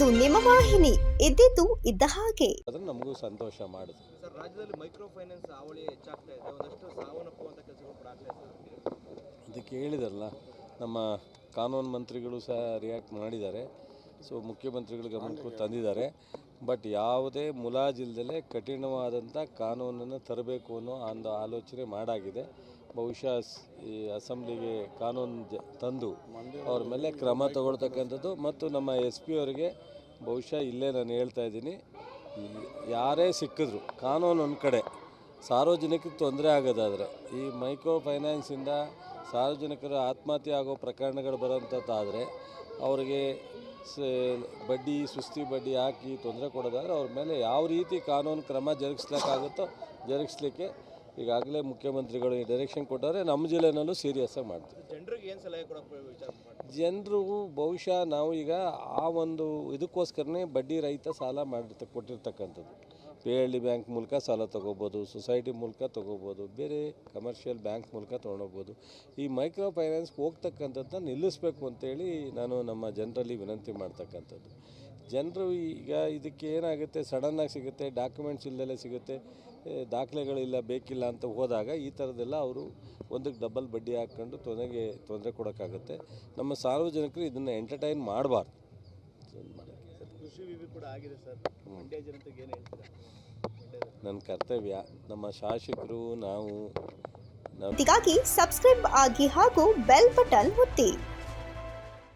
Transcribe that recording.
ಇದು ನಿಮ್ಮ ವಾಹಿನಿ. ಇದ್ದಿದ್ದು ಇದ್ದ ಹಾಗೆ. ಅದನ್ನ ನಮಗೂ ಸಂತೋಷ ಮಾಡಿದೆ ಸರ್ ರಾಜ್ಯದಲ್ಲಿ ಮೈಕ್ರೋ ಫೈನಾನ್ಸ್ ಹಾವಳಿ ಹೆಚ್ಚಾಗ್ತಾ ಇದೆ. ಒಂದಷ್ಟು ಸಾವನ್ನಪ್ಪುವಂತ ಕೆಲಸಗಳು ಕೂಡ ಆಗ್ತಾ ಇದೆ ಅದಕ್ಕೆ ಹೇಳಿದಲ್ಲ ನಮ್ಮ ಕಾನೂನು ಮಂತ್ರಿಗಳು ಸಹ ರಿಯಾಕ್ಟ್ ಮಾಡಿದ್ದಾರೆ. ಸೊ ಮುಖ್ಯಮಂತ್ರಿಗಳು ಗಮನಕ್ಕೂ ತಂದಿದ್ದಾರೆ. ಬಟ್ ಯಾವುದೇ ಮುಲಾಜಿಲ್ದಲೇ ಕಠಿಣವಾದಂಥ ಕಾನೂನನ್ನು ತರಬೇಕು ಅನ್ನೋ ಒಂದು ಆಲೋಚನೆ ಮಾಡಾಗಿದೆ. ಬಹುಶಃ ಈ ಅಸೆಂಬ್ಲಿಗೆ ಕಾನೂನು ತಂದು ಅವ್ರ ಮೇಲೆ ಕ್ರಮ ತಗೊಳ್ತಕ್ಕಂಥದ್ದು ಮತ್ತು ನಮ್ಮ ಎಸ್ ಪಿ ಅವರಿಗೆ ಬಹುಶಃ ಇಲ್ಲೇ ನಾನು ಹೇಳ್ತಾ ಇದ್ದೀನಿ. ಯಾರೇ ಸಿಕ್ಕಿದ್ರು ಕಾನೂನು ಒಂದು ಕಡೆ ಸಾರ್ವಜನಿಕರಿಗೆ ತೊಂದರೆ ಆಗೋದಾದರೆ ಈ ಮೈಕ್ರೋ ಫೈನಾನ್ಸಿಂದ ಸಾರ್ವಜನಿಕರು ಆತ್ಮಹತ್ಯೆ ಆಗೋ ಪ್ರಕರಣಗಳು ಬರೋಂಥದ್ದಾದರೆ ಅವರಿಗೆ ಸ ಬಡ್ಡಿ ಸುಸ್ತಿ ಬಡ್ಡಿ ಹಾಕಿ ತೊಂದರೆ ಕೊಡೋದಾದರೆ ಅವ್ರ ಮೇಲೆ ಯಾವ ರೀತಿ ಕಾನೂನು ಕ್ರಮ ಜರುಗಿಸ್ಲಿಕ್ಕಾಗುತ್ತೋ ಜರುಗಿಸ್ಲಿಕ್ಕೆ ಈಗಾಗಲೇ ಮುಖ್ಯಮಂತ್ರಿಗಳು ಡೈರೆಕ್ಷನ್ ಕೊಟ್ಟರೆ ನಮ್ಮ ಜಿಲ್ಲೆನಲ್ಲೂ ಸೀರಿಯಸ್ಸಾಗಿ ಮಾಡ್ತೀವಿ. ಜನರಿಗೆ ಏನು ಸಲಹೆ ಜನರು ಬಹುಶಃ ನಾವು ಈಗ ಆ ಒಂದು ಇದಕ್ಕೋಸ್ಕರನೇ ಬಡ್ಡಿ ರಹಿತ ಸಾಲ ಮಾಡಿರ್ತ ಕೊಟ್ಟಿರ್ತಕ್ಕಂಥದ್ದು. ಪಿ ಎಲ್ ಬ್ಯಾಂಕ್ ಮೂಲಕ ಸಾಲ ತೊಗೋಬೋದು ಸೊಸೈಟಿ ಮೂಲಕ ತೊಗೋಬೋದು, ಬೇರೆ ಕಮರ್ಷಿಯಲ್ ಬ್ಯಾಂಕ್ ಮೂಲಕ ತೊಗೊಂಡೋಗ್ಬೋದು. ಈ ಮೈಕ್ರೋ ಫೈನಾನ್ಸ್ಗೆ ಹೋಗ್ತಕ್ಕಂಥದ್ದನ್ನ ನಿಲ್ಲಿಸಬೇಕು ಅಂತೇಳಿ ನಾನು ನಮ್ಮ ಜನರಲ್ಲಿ ವಿನಂತಿ ಮಾಡ್ತಕ್ಕಂಥದ್ದು. ಜನರು ಈಗ ಇದಕ್ಕೆ ಏನಾಗುತ್ತೆ? ಸಡನ್ನಾಗಿ ಸಿಗುತ್ತೆ ಡಾಕ್ಯುಮೆಂಟ್ಸ್ ಇಲ್ಲದಲ್ಲೇ ಸಿಗುತ್ತೆ ದಾಖಲೆಗಳಿಲ್ಲ, ಬೇಕಿಲ್ಲ ಅಂತ ಹೋದಾಗ ಈ ಥರದ್ದೆಲ್ಲ ಅವರು ಒಂದಕ್ಕೆ ಡಬಲ್ ಬಡ್ಡಿ ಹಾಕ್ಕೊಂಡು ತೊಂದರೆಗೆ ತೊಂದರೆ ಕೊಡೋಕ್ಕಾಗುತ್ತೆ. ನಮ್ಮ ಸಾರ್ವಜನಿಕರು ಇದನ್ನು ಎಂಟರ್ಟೈನ್ ಮಾಡಬಾರ್ದು. ಕೃಷಿ ವಿವಿ ಕೂಡ ಆಗಿದೆ ಸರ್. ಮಂಡ್ಯ ಜನತೆಗೆ ಏನು ಹೇಳ್ತೀರಾ? ನನ್ನ ಕರ್ತವ್ಯ ನಮ್ಮ ಶಾಸಕರು ನಾವು ಹೀಗಾಗಿ ಸಬ್ಸ್ಕ್ರೈಬ್ ಆಗಿ ಹಾಗೂ ಬೆಲ್ ಬಟನ್ ಒತ್ತಿ.